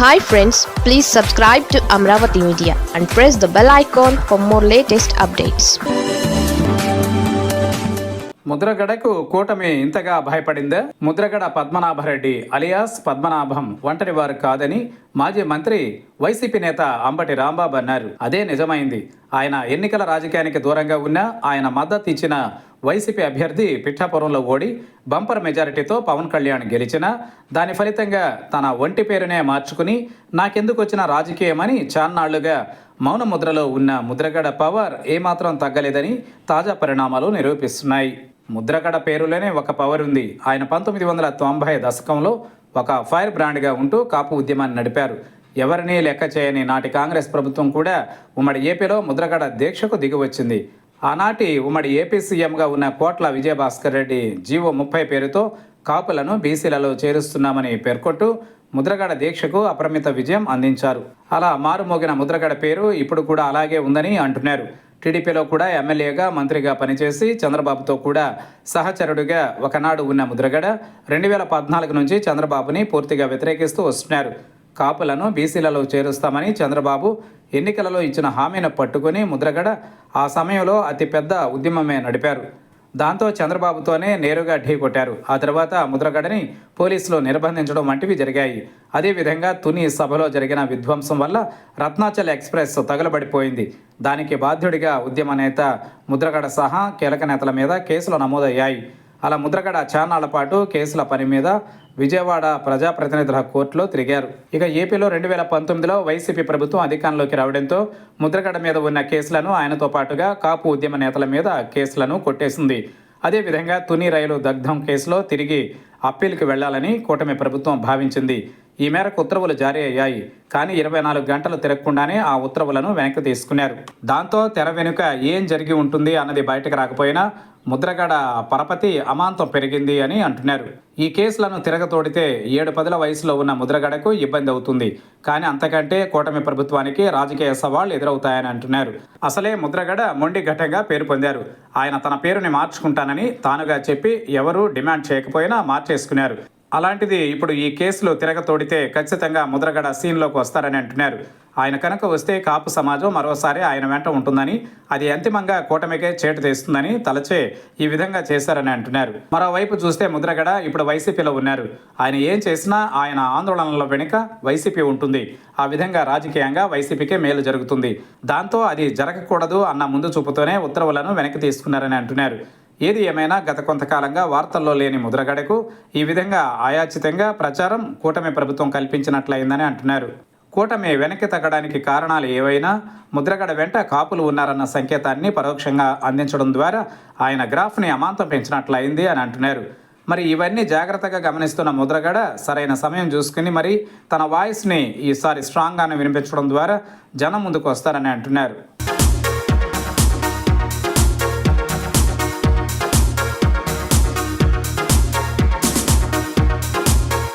Hi friends please subscribe to Amaravati media and press the bell icon for more latest updates ముద్రగడకు కూటమి ఇంతగా భయపడిందా? Mudragada Padmanabhareddy alias Padmanabham ఒంటరి వారు కాదని మాజీ మంత్రి వైసీపీ నేత అంబటి రాంబాబు అన్నారు. అదే నిజమైంది. ఆయన ఎన్నికల రాజకీయానికి దూరంగా ఉన్న ఆయన మద్దతు ఇచ్చిన వైసీపీ అభ్యర్థి పిఠాపురంలో ఓడి బంపర్ మెజారిటీతో పవన్ కళ్యాణ్ గెలిచిన దాని ఫలితంగా తన ఒంటి పేరునే మార్చుకుని నాకెందుకు వచ్చిన రాజకీయమని చాన్నాళ్ళుగా మౌన ముద్రలో ఉన్న ముద్రగడ పవర్ ఏమాత్రం తగ్గలేదని తాజా పరిణామాలు నిరూపిస్తున్నాయి. ముద్రగడ పేరులోనే ఒక పవర్ ఉంది. ఆయన పంతొమ్మిది వందల తొంభై దశకంలో ఒక ఫైర్ బ్రాండ్గా ఉంటూ కాపు ఉద్యమాన్ని నడిపారు. ఎవరినీ లెక్క చేయని నాటి కాంగ్రెస్ ప్రభుత్వం కూడా ఉమ్మడి ఏపీలో ముద్రగడ దీక్షకు దిగివచ్చింది ఆనాటి ఉమ్మడి ఏపీ సీఎంగా ఉన్న కోట్ల విజయభాస్కర్ రెడ్డి జీవో ముప్పై పేరుతో కాపులను బీసీలలో చేరుస్తున్నామని పేర్కొంటూ ముద్రగడ దీక్షకు అపరిమిత విజయం అందించారు. అలా మారుమోగిన ముద్రగడ పేరు ఇప్పుడు కూడా అలాగే ఉందని అంటున్నారు. టీడీపీలో కూడా ఎమ్మెల్యేగా మంత్రిగా పనిచేసి చంద్రబాబుతో కూడా సహచరుడిగా ఒకనాడు ఉన్న ముద్రగడ రెండు వేల పద్నాలుగు నుంచి చంద్రబాబుని పూర్తిగా వ్యతిరేకిస్తూ వస్తున్నారు. కాపులను బీసీలలో చేరుస్తామని చంద్రబాబు ఎన్నికలలో ఇచ్చిన హామీని పట్టుకుని ముద్రగడ ఆ సమయంలో అతిపెద్ద ఉద్యమమే నడిపారు. దాంతో చంద్రబాబుతోనే నేరుగా ఢీ కొట్టారు. ఆ తర్వాత ముద్రగడని పోలీసులు నిర్బంధించడం వంటివి జరిగాయి. అదేవిధంగా తుని సభలో జరిగిన విధ్వంసం వల్ల రత్నాచల్ ఎక్స్ప్రెస్ తగలబడిపోయింది. దానికి బాధ్యుడిగా ఉద్యమ నేత ముద్రగడ సహా కీలక నేతల మీద కేసులు నమోదయ్యాయి. అలా ముద్రగడ చాన్నాళ్ళ పాటు కేసుల పని మీద విజయవాడ ప్రజాప్రతినిధుల కోర్టులో తిరిగారు. ఇక ఏపీలో రెండు వేల పంతొమ్మిదిలో వైసీపీ ప్రభుత్వం అధికారంలోకి రావడంతో ముద్రగడ మీద ఉన్న కేసులను ఆయనతో పాటుగా కాపు ఉద్యమ నేతల మీద కేసులను కొట్టేసింది. అదేవిధంగా తుని రైలు దగ్ధం కేసులో తిరిగి అప్పీల్కి వెళ్ళాలని కూటమి ప్రభుత్వం భావించింది. ఈ మేరకు ఉత్తర్వులు జారీ అయ్యాయి. కానీ ఇరవై నాలుగు గంటలు తిరగకుండానే ఆ ఉత్తర్వులను వెనక్కి తీసుకున్నారు. దాంతో తెర వెనుక ఏం జరిగి ఉంటుంది అన్నది బయటకు రాకపోయినా ముద్రగడ పరపతి అమాంతం పెరిగింది అని అంటున్నారు. ఈ కేసులను తిరగతోడితే ఏడు పదుల వయసులో ఉన్న ముద్రగడకు ఇబ్బంది అవుతుంది. కానీ అంతకంటే కూటమి ప్రభుత్వానికి రాజకీయ సవాళ్ళు ఎదురవుతాయని అంటున్నారు. అసలే ముద్రగడ మొండి ఘటంగా పేరు పొందారు. ఆయన తన పేరుని మార్చుకుంటానని తానుగా చెప్పి ఎవరూ డిమాండ్ చేయకపోయినా మార్చేసుకున్నారు. అలాంటిది ఇప్పుడు ఈ కేసులు తిరగతోడితే ఖచ్చితంగా ముద్రగడ సీన్లోకి వస్తారని అంటున్నారు. ఆయన కనుక వస్తే కాపు సమాజం మరోసారి ఆయన వెంట ఉంటుందని అది అంతిమంగా కూటమికే చేటు తెస్తుందని తలచే ఈ విధంగా చేశారని అంటున్నారు. మరోవైపు చూస్తే ముద్రగడ ఇప్పుడు వైసీపీలో ఉన్నారు. ఆయన ఏం చేసినా ఆయన ఆందోళనల వెనుక వైసీపీ ఉంటుంది. ఆ విధంగా రాజకీయంగా వైసీపీకే మేలు జరుగుతుంది. దాంతో అది జరగకూడదు అన్న ముందు చూపుతోనే ఉత్తర్వులను వెనక్కి తీసుకున్నారని అంటున్నారు. ఏది ఏమైనా గత కొంతకాలంగా వార్తల్లో లేని ముద్రగడకు ఈ విధంగా ఆయాచితంగా ప్రచారం కూటమి ప్రభుత్వం కల్పించినట్లయిందని అంటున్నారు. కూటమి వెనక్కి తగ్గడానికి కారణాలు ఏవైనా ముద్రగడ వెంట కాపులు ఉన్నారన్న సంకేతాన్ని పరోక్షంగా అందించడం ద్వారా ఆయన గ్రాఫ్ని అమాంతం పెంచినట్లయింది అని అంటున్నారు. మరి ఇవన్నీ జాగ్రత్తగా గమనిస్తున్న ముద్రగడ సరైన సమయం చూసుకుని మరి తన వాయిస్ని ఈసారి స్ట్రాంగ్గానే వినిపించడం ద్వారా జనం ముందుకు వస్తారని అంటున్నారు.